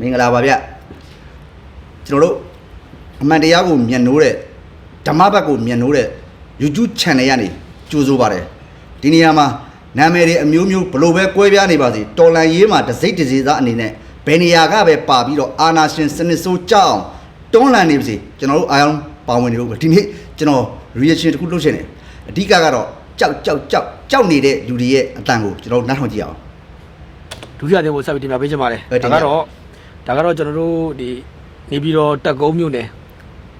မင်္ဂလာပါဗျကျွန်တော်တို့အမှန်တရားကိုမျက်နှိုးတဲ့ဓမ္မဘက်ကိုမျက်နှိုးတဲ့ YouTube channel ကနေကြိုးစိုးပါတယ်ဒီနေရာမှာနာမည်တွေအမျိုးမျိုးဘလို့ပဲကွဲပြားနေပါစေတော်လန်ရေးမှာတစိမ့်တစေသားအနေနဲ့ဘယ်နေရာကပဲပါပြီးတော့အာနာရှင်စနစ်ဆိုးကြောက်အောင်တွန်းလှန်နေပါစေကျွန်တော်တို့အားလုံးပါဝင်နေလို့ပဲဒီနေ့ကျွန်တော် reaction တစ်ခုလုပ်ရှင်တယ်အဓိကကတော့ကြောက်ကြောက်ကြောက်ကြောက်နေတဲ့လူတွေရဲ့အတန်ကိုကျွန်တော်တို့နားထောင်ကြည့်အောင်ဒုတိယတင်ဖို့ဆက်ပြီးတင်ပြပေးချင်ပါတယ်ဟုတ်တင်ဒါပြကတော့ ဒါကတော့ကျွန်တော်တို့ဒီနေပြီးတော့တက်ကုန်းမြို့နယ်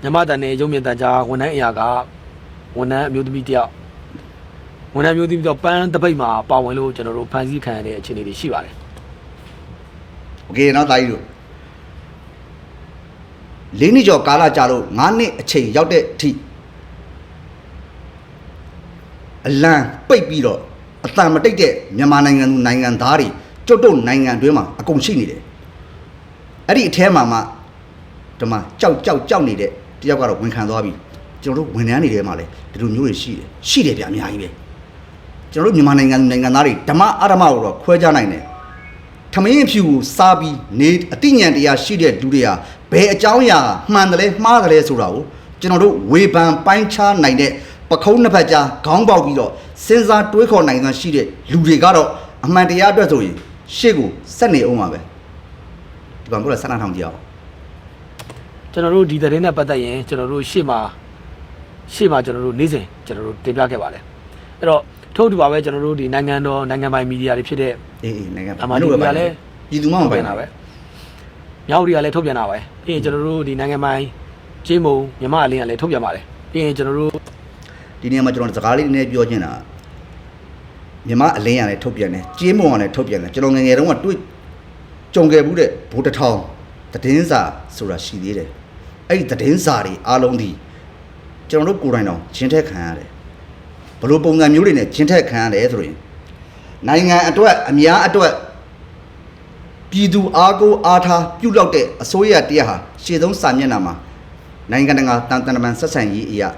မြမတန်နယ်ရုံမြင့်တန်ကြားဝန်ထမ်းအရာကဝန်ထမ်းအမျိုးသမီးတယောက်ဝန်ထမ်းအမျိုးသမီးတော့ပန်းတပိတ်မှာပါဝင်လို့ကျွန်တော်တို့ဖန်ဆီးခံရတဲ့အခြေအနေတွေရှိပါတယ် โอเคเนาะတာကြီးတို့လေးနှစ်ကျော်ကာလကြာလို့9နှစ်အချိန်ရောက်တဲ့အထိအလံပိတ်ပြီးတော့အတန်မတိတ်တဲ့မြန်မာနိုင်ငံသူနိုင်ငံသားတွေကျွတ်တုတ်နိုင်ငံတွင်းမှာအကုန်ရှိနေတယ် အဲ့ဒီအထဲမှာမှဒီမှာကြောက်ကြောက်ကြောက်နေတဲ့တယောက်ကတော့ဝန်ခံသွားပြီကျွန်တော်တို့ဝန်ထမ်းတွေထဲမှာလည်းဒီလိုမျိုးတွေရှိတယ်ရှိတယ်ဗျအများကြီးပဲကျွန်တော်တို့မြန်မာနိုင်ငံသူနိုင်ငံသားတွေဓမ္မအဓမ္မကိုတော့ခွဲခြားနိုင်တယ်ထမင်းအဖြူကိုစားပြီးနေအတိညာဏ်တရားရှိတဲ့လူတွေဟာဘယ်အကြောင်းအရာမှန်တယ်လဲမှားတယ်လဲဆိုတာကိုကျွန်တော်တို့ဝေဖန်ပိုင်းခြားနိုင်တဲ့ပခုံးနှစ်ဖက်ကြားခေါင်းပေါက်ပြီးတော့စဉ်းစားတွေးခေါ်နိုင်စွမ်းရှိတဲ့လူတွေကတော့အမှန်တရားအတွက်ဆိုရင်ရှေ့ကိုဆက်နေအောင်ပါပဲဒီ ကောင်ကတော့ဆက်နာထောင်ကြည့်အောင်ကျွန်တော်တို့ဒီသတင်းနဲ့ပတ်သက်ရင်ကျွန်တော်တို့ရှေ့မှာရှေ့မှာကျွန်တော်တို့နေ့စဉ်ကျွန်တော်တို့တင်ပြခဲ့ပါတယ်အဲ့တော့ထို့တူပါပဲကျွန်တော်တို့ဒီနိုင်ငံတော်နိုင်ငံပိုင်မီဒီယာတွေဖြစ်တဲ့အေးအေးနိုင်ငံအမှန်တရားလည်းပြည်သူမှမပိုင်တာပဲမြောက်ရီကလည်းထုတ်ပြန်တာပဲပြီးရင်ကျွန်တော်တို့ဒီနိုင်ငံပိုင်ကျေးမုံမြမအလင်းကလည်းထုတ်ပြန်ပါတယ်ပြီးရင်ကျွန်တော်တို့ဒီနေရာမှာကျွန်တော်စကားလေးနည်းနည်းပြောချင်တာမြမအလင်းရတယ်ထုတ်ပြန်တယ်ကြေးမုံရတယ်ထုတ်ပြန်တယ်ကျွန်တော်ငယ်ငယ်တုန်းကတွေ့ ကြုံခဲ့ဘူးတဲ့ဘိုးတစ်ထောင်သတင်းစာဆိုတာရှိသေးတယ်အဲ့ဒီသတင်းစာတွေအားလုံးဒီကျွန်တော်တို့ကိုယ်တိုင်တော့ဂျင်းထက်ခံရတယ်ဘယ်လိုပုံစံမျိုးတွေနဲ့ဂျင်းထက်ခံရတယ်ဆိုရင်နိုင်ငံအတွက်အများအတွက်ပြည်သူအားကိုးအားထားပြုတ်လောက်တဲ့အစိုးရတရားဟာရှေ့ဆုံးစာမျက်နှာမှာနိုင်ငံတကာတန်တန်တမန်ဆက်ဆံရေးအရာ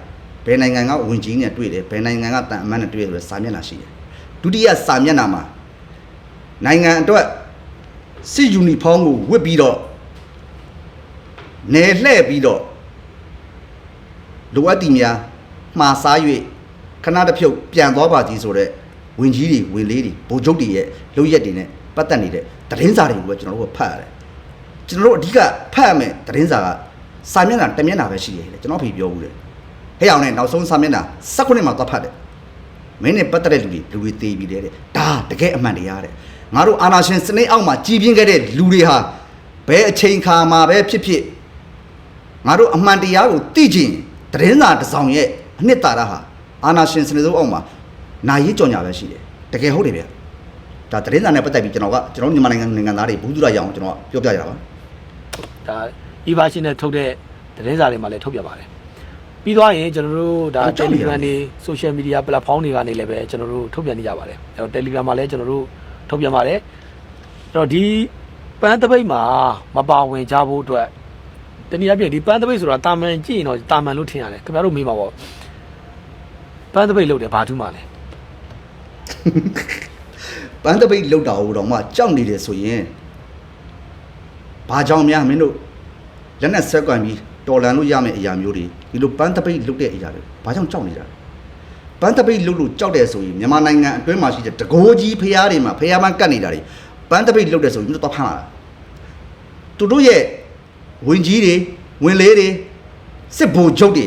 ဘယ်နိုင်ငံကဝင်ကြီးနဲ့တွေ့တယ်ဘယ်နိုင်ငံကတန်အမတ်နဲ့တွေ့တယ်ဆိုတဲ့စာမျက်နှာရှိတယ်ဒုတိယစာမျက်နှာမှာနိုင်ငံအတွက် စစ်ယူနီဖောင်းကိုဝတ်ပြီးတော့နယ်လှဲ့ပြီးတော့လိုအပ်တီများမှားစား၍ခဏတစ်ဖြုတ်ပြန်သွားပါကြီးဆိုတဲ့ဝင်ကြီးတွေဝင်လေးတွေဗိုလ်ချုပ်တွေရဲ့လုပ်ရက်တွေနဲ့ပတ်သက်နေတဲ့သတင်းစာတွေကိုပဲကျွန်တော်တို့ကဖတ်ရတယ်ကျွန်တော်တို့အဓိကဖတ်ရမယ်သတင်းစာကစာမျက်နှာတစ်မျက်နှာပဲရှိတယ်လေကျွန်တော်ဖေပြောဘူးတယ်ဟဲ့အောင်နဲ့နောက်ဆုံးစာမျက်နှာ16မှာသွားဖတ်တယ်မင်းနဲ့ပတ်သက်တဲ့လူတွေလူတွေသေးပြီလေတဲ့ဒါတကယ်အမှန်တရားတဲ့ ငါတို့အာနာရှင်စနစ်အောက်မှာကြီးပြင်းခဲ့တဲ့လူတွေဟာဘယ်အချိန်ခါမှာပဲဖြစ်ဖြစ်ငါတို့အမှန်တရားကိုသိချင်သတင်းစာတစ်စောင်ရဲ့အနှစ်သာရဟာအာနာရှင်စနစ်စိုးအောက်မှာနာရေးကြော်ညာပဲရှိတယ်တကယ်ဟုတ်တယ်ဗျဒါသတင်းစာနဲ့ပတ်သက်ပြီးကျွန်တော်ကကျွန်တော်မြန်မာနိုင်ငံနိုင်ငံသားတွေဘူးသူရရအောင်ကျွန်တော်ကပြောပြကြတာပါဒါ e-version နဲ့ထုတ်တဲ့သတင်းစာတွေမှာလည်းထုတ်ပြပါတယ်ပြီးသွားရင်ကျွန်တော်တို့ဒါဟုတ်ကြောက်နေရ Telegram တွေ social media platform တွေကနေလည်းပဲကျွန်တော်တို့ထုတ်ပြန်နေကြပါတယ်အဲ့တော့ Telegram မှာလည်းကျွန်တော်တို့ ထုတ်ပြန်ပါတယ်အဲ့တော့ဒီပန်းတပိတ်မှာမပါဝင်ကြဖို့အတွက်တနည်းအားဖြင့်ဒီပန်းတပိတ်ဆိုတာတာမန်ကြည့်ရင်တော့တာမန်လို့ထင်ရတယ်ခင်ဗျားတို့မေးပါပေါ့ပန်းတပိတ်လုပ်တယ်ဘာထူးမှလဲပန်းတပိတ်လောက်တာဟိုတော့မှကြောက်နေတယ်ဆိုရင်ဘာကြောင့်များမင်းတို့လက်နဲ့ဆက်ကွန်ပြီးတော်လန်လို့ရမယ့်အရာမျိုးတွေဒီလိုပန်းတပိတ်လုတ်တဲ့အရာတွေဘာကြောင့်ကြောက်နေတာလဲ ပန်းတပိတ်လုတ်လို့ကြောက်တယ်ဆိုရင်မြန်မာနိုင်ငံအတွင်းမှာရှိတဲ့တကိုးကြီးဖျားတွေမှာဖျားမှန်းကတ်နေတာတွေပန်းတပိတ်လုတ်တယ်ဆိုရင်တို့တော့ဖမ်းလာတာသူတို့ရဲ့ဝင်ကြီးတွေဝင်လေးတွေစစ်ဗိုလ်ချုပ်တွေ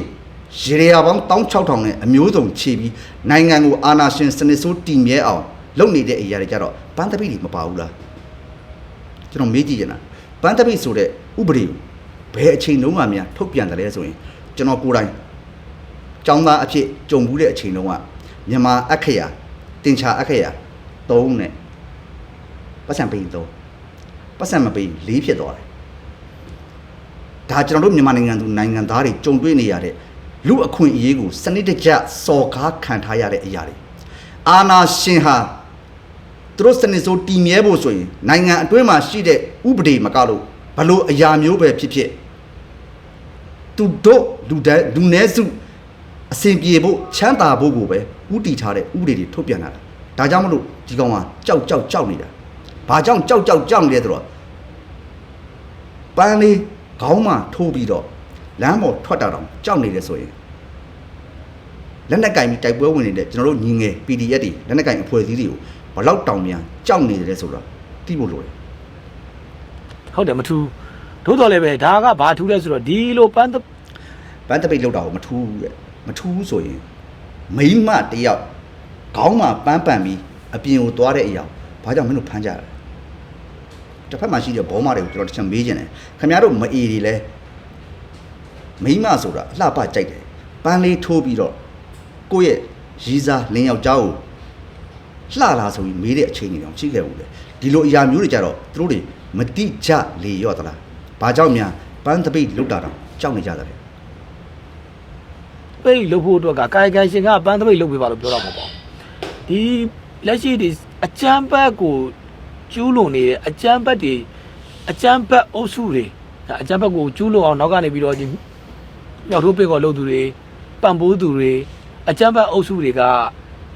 ရေရရာပေါင်း16000နဲ့အမျိုးစုံခြေပြီးနိုင်ငံကိုအာဏာရှင်စနစ်ဆိုးတည်မြဲအောင်လုပ်နေတဲ့အရာတွေကြတော့ပန်းတပိတ်တွေမပါဘူးလားကျွန်တော်မေးကြည့်ချင်တာပန်းတပိတ်ဆိုတဲ့ဥပဒေကိုဘယ်အချိန်လုံးမှများထုတ်ပြန်တယ်လဲဆိုရင်ကျွန်တော်ကိုယ်တိုင် ចောင်းသားအဖြစ်ကြုံဘူးတဲ့အချိန်တုန်းကမြန်မာအခရာတင်ချာအခရာ3နဲ့ပတ်စံပေး3ပတ်စံမပေး4ဖြစ်သွားတယ်ဒါကျွန်တော်တို့မြန်မာနိုင်ငံသူနိုင်ငံသားတွေကြုံတွေ့နေရတဲ့လူအခွင့်အရေးကိုစနစ်တကျစော်ကားခံထားရတဲ့အရာတွေအာနာရှင်ဟာသူတို့စနစ်ဆိုတည်မြဲဖို့ဆိုရင်နိုင်ငံအတွင်းမှာရှိတဲ့ဥပဒေမကလို့ဘလို့အရာမျိုးပဲဖြစ်ဖြစ်သူတို့လူတန်းလူနည်းစု အစဉ်ပြေဖို့ချမ်းသာဖို့ကိုပဲဥတီထားတဲ့ဥပဒေတွေထုတ်ပြန်လာတာဒါကြောင့်မလို့ဒီကောင်ကကြောက်ကြောက်ကြောက်နေတာဘာကြောင့်ကြောက်ကြောက်ကြောက်နေလဲဆိုတော့ပန်းလေးခေါင်းမှထိုးပြီးတော့လမ်းပေါ်ထွက်တာတော့ကြောက်နေတယ်ဆိုရင်လက်နက်ကင်ပြီးတိုက်ပွဲဝင်နေတဲ့ကျွန်တော်တို့ညီငယ် PDF တွေလက်နက်ကင်အဖွဲ့အစည်းတွေကိုဘလောက်တောင်မြန်ကြောက်နေတယ်ဆိုတော့သိဖို့လိုတယ်ဟုတ်တယ်မထူးသို့တော်လည်းပဲဒါကဘာထူးလဲဆိုတော့ဒီလိုပန်းသဘန်းတပိတ်လောက်တာကိုမထူးဘူးတဲ့ မထူးဘူးဆိုရင်မိန်းမတစ်ယောက်ခေါင်းမှာပန်းပန်ပြီးအပြင်ကိုသွားတဲ့အရာဘာကြောင့်မင်းတို့ဖမ်းကြလဲတစ်ဖက်မှာရှိတဲ့ဘောမတွေကိုကျွန်တော်တစ်ချက်မေးချင်တယ်ခင်ဗျားတို့မအေတွေလဲမိန်းမဆိုတာအလှပကြိုက်တယ်ပန်းလေးထိုးပြီးတော့ကိုယ့်ရဲ့ရီးစားလင်းယောက်ျားကိုလှလာဆိုပြီးမေးတဲ့အချိန်တွေတော့ရှိခဲ့ဘူးလေဒီလိုအရာမျိုးတွေကြတော့သူတို့တွေမတိကြလေရော့သလားဘာကြောင့်များပန်းတပိတ်လောက်တာတော့ကြောက်နေကြတယ် ပိတ်လုပ်ဖို့အတွက်ကကာယကံရှင်ကပန်းသပိတ်လုပ်ပေးပါလို့ပြောတော့မှာပေါ့ဒီလက်ရှိဒီအကြမ်းဖက်ကိုကျူးလွန်နေတဲ့အကြမ်းဖက်တွေအကြမ်းဖက်အုပ်စုတွေအကြမ်းဖက်ကိုကျူးလွန်အောင်နောက်ကနေပြီးတော့ဒီမြောက်ထိုးပိတ်ကောလုပ်သူတွေပံ့ပိုးသူတွေအကြမ်းဖက်အုပ်စုတွေက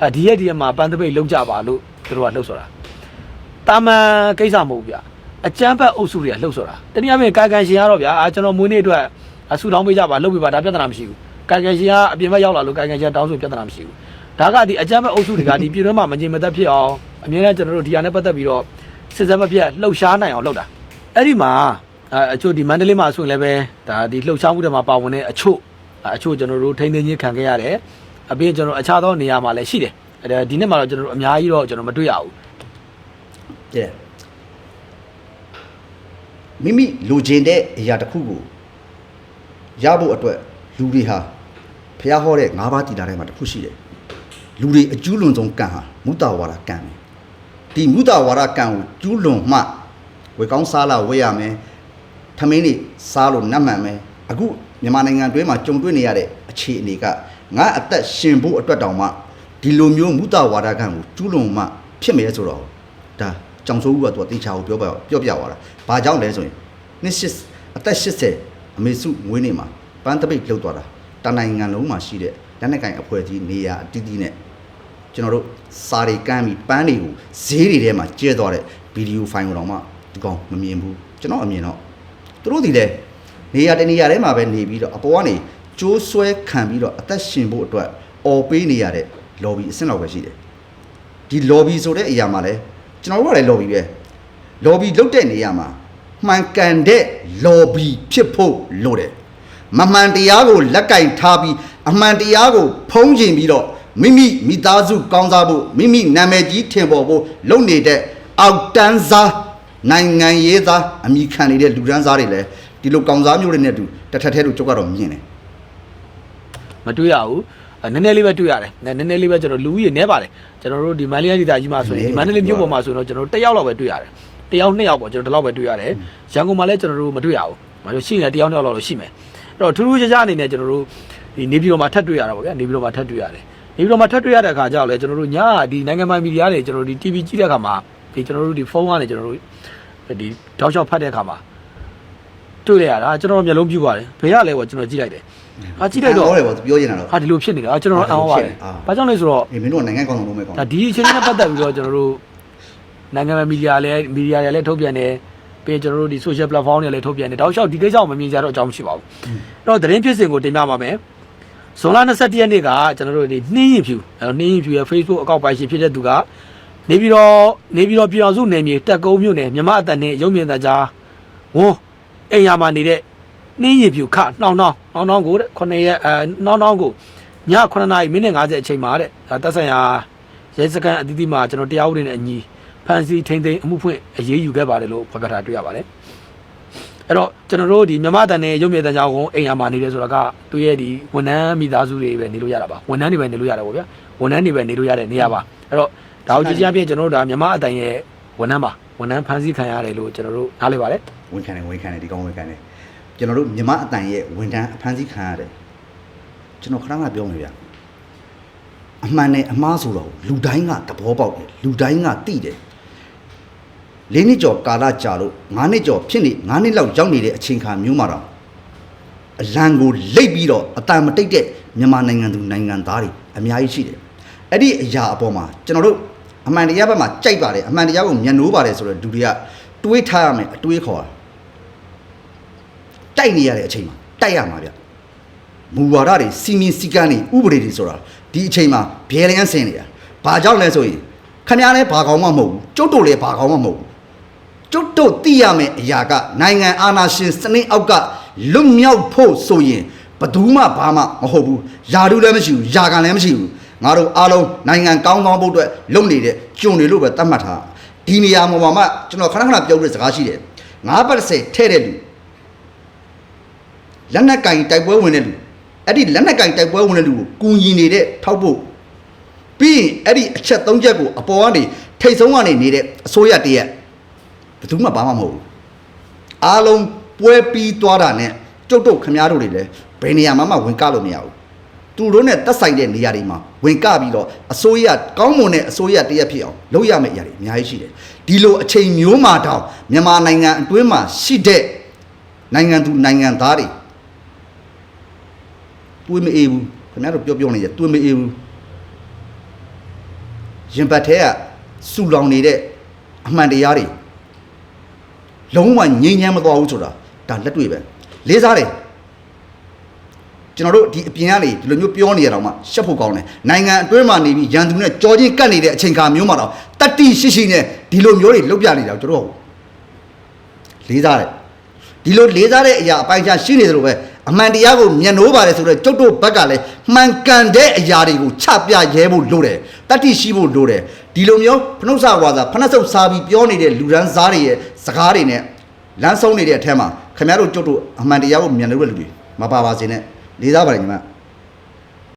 အာဒီရက်ဒီရက်မှာပန်းသပိတ်လုပ်ကြပါလို့သူတို့ကလှုပ်ဆိုတာတာမန်ကိစ္စမဟုတ်ဘူးဗျအကြမ်းဖက်အုပ်စုတွေကလှုပ်ဆိုတာတနည်းအားဖြင့်ကာယကံရှင်ကတော့ဗျာအာကျွန်တော်မွေးနေ့အတွက်အဆူတောင်းပေးကြပါလုပ်ပေးပါဒါပြဿနာမရှိဘူး ကာကယ်ရှင်ကအပြင်ဘက်ရောက်လာလို့ကာကယ်ရှင်တောင်းဆိုပြဿနာမရှိဘူးဒါကဒီအကြမ်းဖက်အုပ်စုတွေကဒီပြည်တွင်းမှာမငြိမ်မသက်ဖြစ်အောင်အမြဲတမ်းကျွန်တော်တို့ဒီဟာနဲ့ပတ်သက်ပြီးတော့စစ်စက်မပြတ်လှုပ်ရှားနိုင်အောင်လုပ်တာအဲ့ဒီမှာအအချို့ဒီမန္တလေးမှာဆိုရင်လည်းပဲဒါဒီလှုပ်ရှားမှုတွေမှာပါဝင်တဲ့အချို့အချို့ကျွန်တော်တို့ထိန်းသိမ်းခြင်းခံခဲ့ရတယ်အပြင်ကျွန်တော်အခြားသောနေရာမှာလည်းရှိတယ်အဲ့ဒါဒီနေ့မှာတော့ကျွန်တော်တို့အများကြီးတော့ကျွန်တော်မတွေ့ရဘူးကဲမိမိလိုချင်တဲ့အရာတစ်ခုကိုရဖို့အတွက်လူတွေဟာ ဖះဟောတဲ့၅ပါးတည်တာထဲမှာတစ်ခုရှိတယ်လူတွေအကျူးလွန်ဆုံးကံဟာမုတ္တဝါဒကံပဲဒီမုတ္တဝါဒကံကိုကျူးလွန်မှဝေကောင်းစားလာဝေရမယ်ထမင်းတွေစားလို့နတ်မှန်မယ်အခုမြန်မာနိုင်ငံတွင်းမှာကြုံတွေ့နေရတဲ့အခြေအနေကငါအသက်ရှင်ဖို့အတွက်တောင်မှဒီလိုမျိုးမုတ္တဝါဒကံကိုကျူးလွန်မှဖြစ်မယ်ဆိုတော့ဒါကြောင်စိုးဦးကသူကတေချာကိုပြောပြပြောပြသွားတာဘာကြောင့်လဲဆိုရင်နှစ်80အသက်80အမေစုမွေးနေ့မှာပန်းတပိတ်လှုပ်သွားတာ တနိုင်ငံလုံးမှာရှိတဲ့လက်နက်ကင်အဖွဲ့ကြီးနေရာအတီးတီးနဲ့ကျွန်တော်တို့စာတွေကမ်းပြီးပန်းတွေကိုဈေးတွေထဲမှာကျဲသွားတဲ့ဗီဒီယိုဖိုင်ကိုတော့မှဒီကောင်မမြင်ဘူးကျွန်တော်အမြင်တော့သူတို့ဒီလေနေရာတနေရာထဲမှာပဲနေပြီးတော့အပေါ်ကနေကျိုးဆွဲခံပြီးတော့အသက်ရှင်ဖို့အတွက်អော်ပေးနေရတဲ့ lobby အဆင့်လောက်ပဲရှိတယ်ဒီ lobby ဆိုတဲ့အရာမှာလဲကျွန်တော်တို့ကလည်း lobby ပဲ lobby လုတ်တဲ့နေရာမှာမှန်ကန်တဲ့ lobby ဖြစ်ဖို့လိုတယ် မမှန်တရားကိုလက်ကင်ထားပြီးအမှန်တရားကို ဖုံးကျင်ပြီးတော့မိမိမိသားစုကောင်းစားဖို့မိမိနာမည်ကြီးထင်ပေါ်ဖို့လုပ်နေတဲ့အောက်တန်းစားနိုင်ငံရေးသားအမိခံနေတဲ့လူဒန်းစားတွေလည်းဒီလိုကောင်းစားမျိုးတွေနဲ့အတူတစ်ထက်ထဲလို့ကျုပ်ကတော့မြင်တယ်မတွေ့ရဘူးအဲနည်းနည်းလေးပဲတွေ့ရတယ်နည်းနည်းလေးပဲကျွန်တော်လူကြီးနေပါတယ်ကျွန်တော်တို့ဒီမန္တလေးဒေသကြီးမှာဆိုရင်ဒီမန္တလေးမြို့ပေါ်မှာဆိုရင်တော့ကျွန်တော်တို့တစ်ယောက်လောက်ပဲတွေ့ရတယ်တစ်ယောက်နှစ်ယောက်ပေါ့ကျွန်တော်ဒီလောက်ပဲတွေ့ရတယ်ရန်ကုန်မှာလည်းကျွန်တော်တို့မတွေ့ရဘူးမလို့ရှိရင်လည်းတစ်ယောက်နှစ်ယောက်လောက်တော့ရှိမယ်အဲ့ တော့ထူးထူးခြားခြားအနေနဲ့ကျွန်တော်တို့ဒီနေပြည်တော်မှာထပ်တွေ့ရတာပေါ့ဗျာနေပြည်တော်မှာထပ်တွေ့ရတယ်နေပြည်တော်မှာထပ်တွေ့ရတဲ့အခါကျတော့လေကျွန်တော်တို့ညဒီနိုင်ငံပိုင်မီဒီယာတွေကျွန်တော်တို့ဒီ TV ကြည့်တဲ့အခါမှာဒီကျွန်တော်တို့ဒီဖုန်းကနေကျွန်တော်တို့ဒီတောက်လျှောက်ဖတ်တဲ့အခါမှာတွေ့ရတာကျွန်တော်မျက်လုံးပြူပါတယ်ဘယ်ရလဲပေါ့ကျွန်တော်ကြည့်လိုက်တယ်အာကြည့်လိုက်တော့ဟောတယ်ပေါ့သူပြောနေတာတော့ဟာဒီလိုဖြစ်နေတာအာကျွန်တော်တို့အံ့ဩပါတယ်အာ။ဘာကြောင့်လဲဆိုတော့အေးမင်းတို့ကနိုင်ငံကောင်းလုံးမဲ့ကောင်းဒါဒီအချိန်နဲ့ပတ်သက်ပြီးတော့ကျွန်တော်တို့နိုင်ငံမီဒီယာလည်းမီဒီယာတွေလည်းထုတ်ပြန်တယ် ပြီးရင်ကျွန်တော်တို့ဒီ social platform တွေလည်းထုတ်ပြန်တယ်တောက်လျှောက်ဒီကိစ္စကိုမမြင်ကြတော့အကြောင်းမရှိပါဘူး။အဲ့တော့သတင်းဖြစ်စဉ်ကိုတင်ပြပါမယ်။ဇွန်လ22ရက်နေ့ကကျွန်တော်တို့ဒီနှင်းရင်ဖြူအဲ့တော့နှင်းရင်ဖြူရဲ့ Facebook အကောင့်ပိုင်ရှင်ဖြစ်တဲ့သူကနေပြီးတော့နေပြီးတော့ပြည်အောင်စုနယ်မြေတက်ကုန်းမြို့နယ်မြမအတန်နဲ့ရုံမြင့်တကြားဝန်းအိမ်ယာမှာနေတဲ့နှင်းရင်ဖြူခနှောင်းနှောင်းနှောင်းနှောင်းကိုတဲ့9ရက်အဲနှောင်းနှောင်းကိုည9နာရီမိနစ်50အချိန်မှာတဲ့ဒါတက်ဆိုင်ရာရဲစခန်းအသီးသီးမှာကျွန်တော်တရားဥပဒေနဲ့အညီ ဖန်စီထိန်သိမ်းအမှုဖွင့်အရေးယူခဲ့ပါတယ်လို့ဖော်ပြထားတွေ့ရပါတယ်အဲ့တော့ကျွန်တော်တို့ဒီမြမတန်နဲ့ရုပ်မြင့်တန်ကြောင့်ကိုအိမ်ယာမှာနေတယ်ဆိုတာကသူရဲ့ဒီဝန်ထမ်းမိသားစုတွေပဲနေလို့ရတာပါဝန်ထမ်းတွေပဲနေလို့ရတယ်ပေါ့ဗျာဝန်ထမ်းတွေပဲနေလို့ရတဲ့နေရာပါအဲ့တော့ဒါကိုကြည့်ကြပြင်ကျွန်တော်တို့ဒါမြမအတန်ရဲ့ဝန်ထမ်းပါဝန်ထမ်းဖန်စီခံရတယ်လို့ကျွန်တော်တို့နားလည်ပါတယ်ဝန်ခံတယ်ဝန်ခံတယ်ဒီကောင်ဝန်ခံတယ်ကျွန်တော်တို့မြမအတန်ရဲ့ဝန်ထမ်းအဖမ်းဆီးခံရတယ်ကျွန်တော်ခဏခဏပြောနေဗျာအမှန်နဲ့အမှားဆိုတော့လူတိုင်းကသဘောပေါက်တယ်လူတိုင်းကသိတယ် လေးနှစ်ကျော်ကာလကြာလို့ငါးနှစ်ကျော်ဖြစ်နေငါးနှစ်လောက်ရောက်နေတဲ့အချိန်ခါမျိုးမှာတော့အလံကိုလိတ်ပြီးတော့အတန်မတိတ်တဲ့မြန်မာနိုင်ငံသူနိုင်ငံသားတွေအများကြီးရှိတယ်အဲ့ဒီအရာအပေါ်မှာကျွန်တော်တို့အမှန်တရားဘက်မှာကြိုက်ပါတယ်အမှန်တရားကိုမျက်နှိုးပါတယ်ဆိုတော့လူတွေကတွေးထားရမယ်အတွေးခေါ်တာတိုက်နေရတဲ့အချိန်မှာတိုက်ရမှာဗျမူဝါဒတွေစီမင်းစီကန်းတွေဥပဒေတွေဆိုတာဒီအချိန်မှာဘဲလျန်းဆင်နေတာဘာကြောင့်လဲဆိုရင်ခမည်းလည်းဘာကောင်းမှမဟုတ်ဘူးကျုပ်တို့လည်းဘာကောင်းမှမဟုတ်ဘူးကျွ တ်တို့သိရမယ့်အရာကနိုင်ငံအာဏာရှင်စနစ်အောက်ကလွတ်မြောက်ဖို့ဆိုရင်ဘယ်သူမှဘာမှမဟုတ်ဘူးယာတုလည်းမရှိဘူးယာကန်လည်းမရှိဘူးငါတို့အားလုံးနိုင်ငံကောင်းကောင်းဖို့အတွက်လုပ်နေတဲ့ကြုံတွေလို့ပဲသတ်မှတ်ထားဒီနေရာမှာမှမှကျွန်တော်ခဏခဏပြောတဲ့စကားရှိတယ်ငါးပတ်30ထဲ့တဲ့လူလက်နက်ကင်တိုက်ပွဲဝင်တဲ့လူအဲ့ဒီလက်နက်ကင်တိုက်ပွဲဝင်တဲ့လူကိုကူညီနေတဲ့ထောက်ဖို့ပြီးရင်အဲ့ဒီအချက်၃ချက်ကိုအပေါ်ကနေထိတ်ဆုံးကနေနေတဲ့အစိုးရတရက် ဘယ်သူမှဘာမှမဟုတ်ဘူးအားလုံးပွဲပြီးသွားတာနဲ့ကျုပ်တို့ခမားတို့တွေလည်းဘယ်နေရာမှမဝင်ကလို့မရဘူးသူတို့နဲ့တက်ဆိုင်တဲ့နေရာတွေမှာဝင်ကပြီးတော့အစိုးရကောင်းမွန်တဲ့အစိုးရတရက်ဖြစ်အောင်လုပ်ရမယ့်အရာတွေအများကြီးရှိတယ်ဒီလိုအချိန်မျိုးမှာတောင်မြန်မာနိုင်ငံအတွင်းမှာရှိတဲ့နိုင်ငံသူနိုင်ငံသားတွေတွေးမအေးဘူးခင်ဗျားတို့ပြောပြောနေကြတွေးမအေးဘူးရင်ပတ်ထဲကစူလောင်နေတဲ့အမှန်တရားတွေ လုံးဝငြိမ်းချမ်းမသွားဘူးဆိုတာဒါလက်တွေ့ပဲလေးစားတယ်ကျွန်တော်တို့ဒီအပြင်ကနေဒီလိုမျိုးပြောနေရတော့မှရှက်ဖို့ကောင်းတယ်နိုင်ငံအတွင်းမှာနေပြီးရန်သူနဲ့ကြောချင်းကတ်နေတဲ့အချိန်ခါမျိုးမှာတော့တတ္တိရှိရှိနဲ့ဒီလိုမျိုးတွေလုပ်ပြနေတာကျွန်တော်တို့လေးစားတယ်ဒီလိုလေးစားတဲ့အရာအပိုင်းခြားရှိနေတယ်လို့ပဲအမှန်တရားကိုမျက်နှိုးပါတယ်ဆိုတော့ကျုပ်တို့ဘက်ကလည်းမှန်ကန်တဲ့အရာတွေကိုချပြရဲဖို့လိုတယ် တတ္တိရှိဖို့လိုတယ်ဒီလိုမျိုးဖနှုတ်ဆဝါစာဖနှက်ဆုပ်စားပြီးပြောနေတဲ့လူရန်စားတွေရဲ့စကားတွေနဲ့လမ်းဆုံးနေတဲ့အထက်မှာခင်ဗျားတို့ကျုပ်တို့အမှန်တရားကိုမျက်နှိုးတဲ့လူတွေမပါပါစေနဲ့လေးစားပါတယ်ညီမ